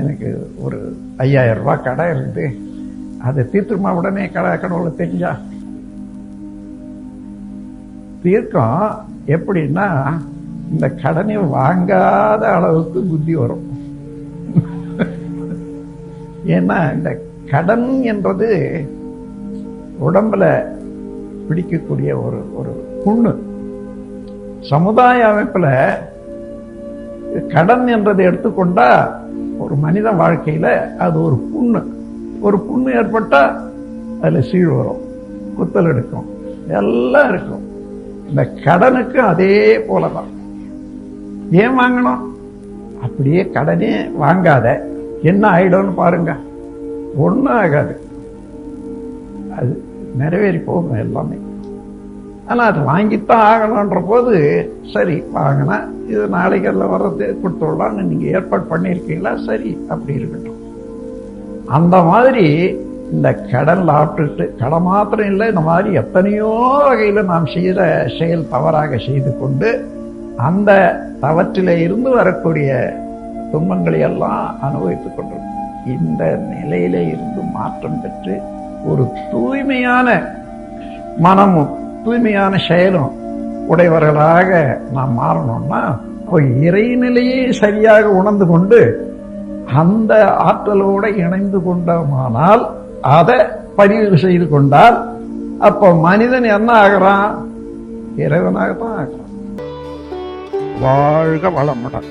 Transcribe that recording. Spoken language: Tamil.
எனக்கு ஒரு ஐயாயிரம் ரூபா கடை இருக்குது அதை தீர்த்துமா உடனே கடை கடவுளை தெரிஞ்சா. தீர்க்கம் எப்படின்னா இந்த கடனை வாங்காத அளவுக்கு புத்தி வரும். ஏன்னா இந்த கடன் என்றது உடம்புல பிடிக்கக்கூடிய ஒரு ஒரு புண்ணு. சமுதாய அமைப்பில் கடன் என்றதை எடுத்துக்கொண்டா ஒரு மனித வாழ்க்கையில அது ஒரு புண்ணு. ஒரு புண்ணு ஏற்பட்டால் அதில் சீழ் வரும் குத்தல் எடுக்கும் எல்லாம் இருக்கும். இந்த கடனுக்கு அதே போல தான் ஏன் வாங்கணும்? அப்படியே கடனே வாங்காத. என்ன ஆயிடும்னு பாருங்க. ஒன்றும் ஆகாது. அது நிறைவேறி போகும் எல்லாமே. ஆனால் அது வாங்கித்தான் ஆகணுன்ற போது சரி வாங்கினா இது நாளைக்கு வர்றது கொடுத்துடலான்னு நீங்கள் ஏற்பாடு பண்ணியிருக்கீங்களா? சரி அப்படி இருக்கட்டும். அந்த மாதிரி இந்த கடன் சாப்பிட்டுட்டு கடன் மாத்திரம் இல்லை இந்த மாதிரி எத்தனையோ வகையில் நாம் செய்கிற செயல் தவறாக செய்து கொண்டு அந்த தவற்றிலே இருந்து வரக்கூடிய துன்பங்களை எல்லாம் அனுபவித்துக் கொண்டிருக்கும் இந்த நிலையில இருந்து மாற்றம் பெற்று ஒரு தூய்மையான மனமும் தூய்மையான செயலும் உடையவர்களாக நாம் மாறணும்னா இப்போ இறைநிலையை சரியாக உணர்ந்து கொண்டு அந்த ஆற்றலோடு இணைந்து கொண்டோமானால் அதை பதிவு செய்து கொண்டால் அப்போ மனிதன் என்ன ஆகிறான்? இறைவனாகத்தான் ஆகிறான். வாழ்க வளமுடன்.